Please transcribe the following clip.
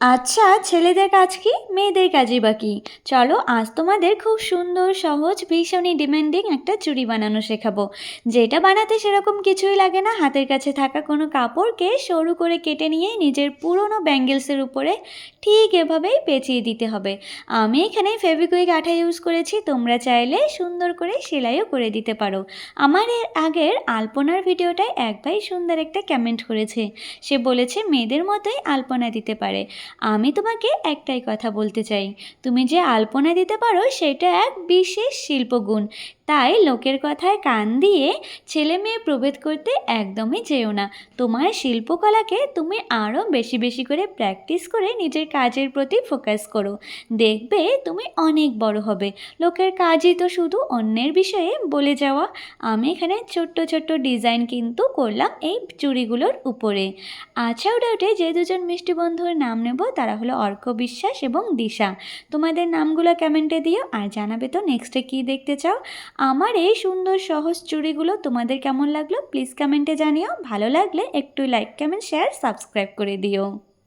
আচ্ছা ছেলেদের কাজ কি? মেয়েদের কাজই বা কি? চলো, আজ তোমাদের খুব সুন্দর, সহজ, ভীষণই ডিমান্ডিং একটা চুড়ি বানানো শেখাবো। যেটা বানাতে সেরকম কিছুই লাগে না। হাতের কাছে থাকা কোনো কাপড়কে সরু করে কেটে নিয়ে নিজের পুরনো ব্যাঙ্গেলসের উপরে ঠিক এভাবেই পেঁচিয়ে দিতে হবে। আমি এখানে ফেভিকুইক আঠা ইউজ করেছি। তোমরা চাইলে সুন্দর করে সেলাইও করে দিতে পারো। আমার এর আগের আলপনার ভিডিওটায় এক ভাই সুন্দর একটা কমেন্ট করেছে। সে বলেছে, মেয়েদের মতোই আলপনা দিতে পারে। আমি তোমাকে একটাই কথা বলতে চাই। তুমি যে আলপনা দিতে পারো, সেটা এক বিশেষ শিল্পগুণ। তাই লোকের কথায় কান দিয়ে ছেলে মেয়ে প্রভেদ করতে একদমই যেও না। তোমার শিল্পকলাকে তুমি আরও বেশি বেশি করে প্র্যাকটিস করে নিজের কাজের প্রতি ফোকাস করো। দেখবে তুমি অনেক বড় হবে। লোকের কাজই তো শুধু অন্যের বিষয়ে বলে যাওয়া। আমি এখানে ছোট্ট ছোট্ট ডিজাইন কিন্তু করলাম এই চুড়িগুলোর উপরে। আচ্ছা ডাউটে যে দুজন মিষ্টি বন্ধুর নাম নেব তারা হলো অর্ক বিশ্বাস এবং দিশা। তোমাদের নামগুলো কমেন্টে দিও আর জানাবে তো নেক্সটে কী দেখতে চাও? আমার এই সুন্দর সহজ চুড়িগুলো তোমাদের কেমন লাগল? প্লিজ কমেন্টে জানিও। ভালো লাগলে একটু লাইক কমেন্ট শেয়ার সাবস্ক্রাইব করে দিও।